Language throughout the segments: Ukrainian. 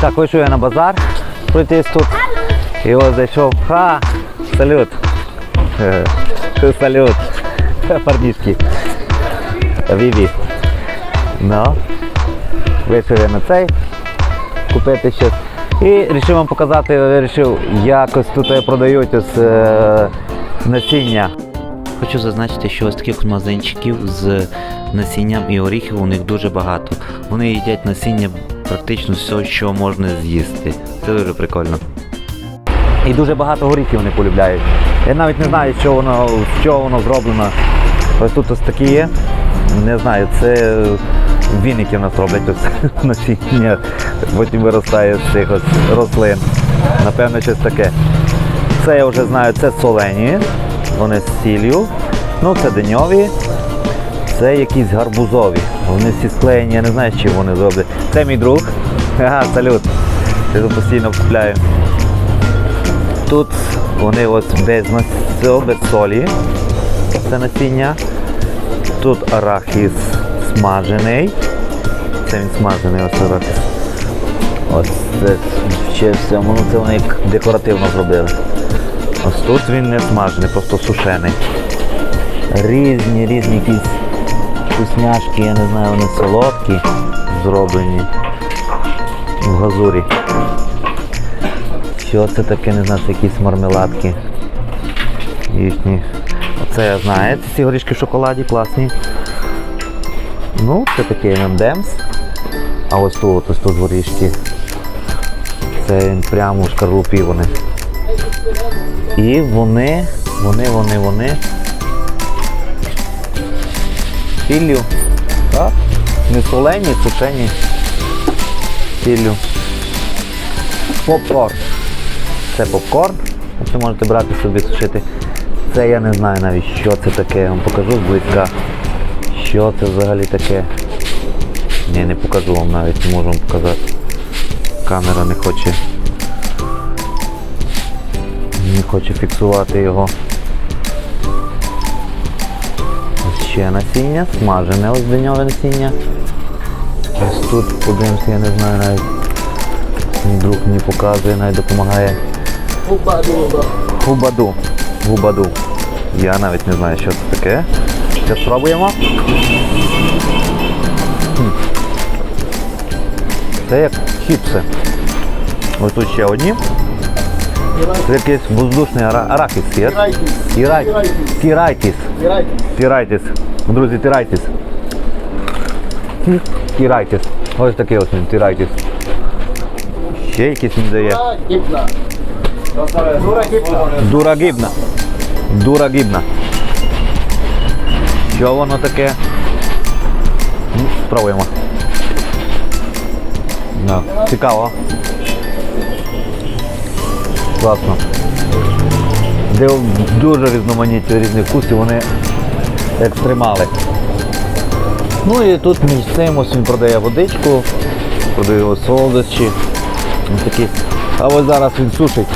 Так, вийшов я на базар пройтись тут. І ось зайшов. Ха! Салют! Е, Салют! Парнішки. Віві. Ну. Вийшов я на цей. Купити щось. І вирішив вам показати, вирішив, якось тут продають ось е, насіння. Хочу зазначити, що ось таких магазинчиків з насінням і оріхів у них дуже багато. Вони їдять насіння практично все, що можна з'їсти. Це дуже прикольно. І дуже багато горіхів вони полюбляють. Я навіть не знаю, що воно, з чого воно зроблено. Ось тут ось такі є. Не знаю, це віники в нас роблять ось насіння, потім виростає з цих ось рослин. Напевно, щось таке. Це я вже знаю, це солені, вони з сіллю. Ну, це деньові, це якісь гарбузові. Вони всі склеєні, я не знаю, з чим вони зроблять. Це мій друг. Ага, салют. Я тут постійно купляю. Тут вони ось без солі. Це насіння. Тут арахіс смажений. Це він смажений, ось арахіс. Ось це ще все, ну це вони як декоративно зробили. Ось тут він не смажений, просто сушений. Різні, різні якісь вкусняшки, я не знаю, вони солодкі, зроблені в газурі. Що це таке, не знаю, це якісь мармеладки їхні. Оце я знаю. Ці горішки в шоколаді класні. Ну, це таке M&M's. А ось тут, ось тут горішки. Це прямо в шкарлупі вони. І вони, вони, вони, вони. Сіллю. Так? Не солені, сушені. Сіллю. Попкорн. Це попкорн. Це можете брати собі сушити. Це я не знаю навіть, що це таке. Я вам покажу зблизька. Що це взагалі таке? Ні, не покажу вам навіть, не можу вам показати. Камера не хоче. Не хоче фіксувати його. Ще насіння, смажене ось деньове насіння. Ось тут подивимося, я не знаю навіть. Мій друг мені показує, навіть допомагає. Губаду. Губаду. Я навіть не знаю, що це таке. Зараз спробуємо. Це як чіпси. Ось тут ще одні. Це якийсь воздушний ара- арахіс є. Тірай- Тірайтіс. Тірайтіс. Друзі, тірайтіс. Тірайтіс. Ось такий ось він, тірайтіс. Ще якийсь він дає. Дурагібна. Дурагібна. Що воно таке? Ну, Спробуємо. Да. Цікаво. Класно. Де дуже різноманітні різні вкуси, вони екстремали. Ну і тут між він продає водичку, продає солодощі. Такі. А ось зараз він сушить.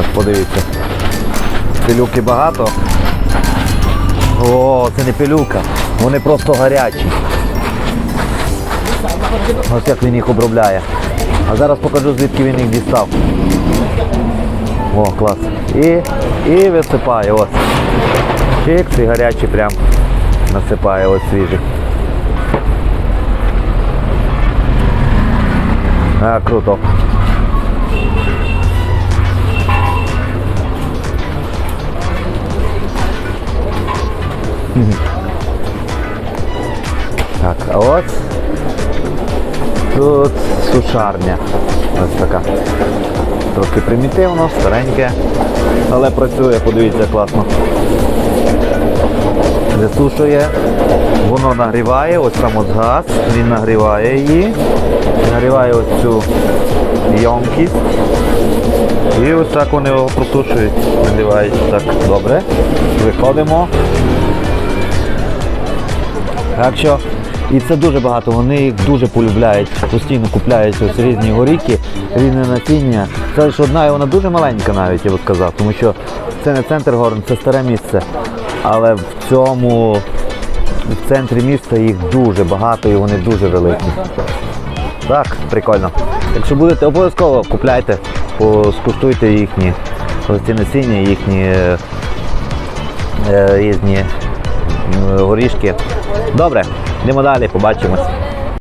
Ось подивіться. Пилюки багато. О, це не пилюка. Вони просто гарячі. Ось як він їх обробляє. А зараз покажу, звідки він їх дістав. О, клас. І, і висипає. Ось. Чикс і гарячі прям насипає ось свіжі. А, круто. Так, а ось тут сушарня. Ось така. Трохи примітивно, стареньке, але працює, подивіться, класно. Засушує, воно нагріває, ось там ось газ, він нагріває її, нагріває ось цю ємкість. І ось так вони його просушують, наливають так добре. Виходимо. Так що, і це дуже багато, вони їх дуже полюбляють, постійно купляють ось різні горіхи, різне насіння. Це лише одна і вона дуже маленька навіть, я би сказав, тому що це не центр Горн, це старе місце. Але в цьому, в центрі міста їх дуже багато і вони дуже великі. Так, прикольно. Якщо будете, обов'язково купляйте, скуштуйте їхні ці насіння, їхні е, різні горішки. Добре, йдемо далі, побачимось.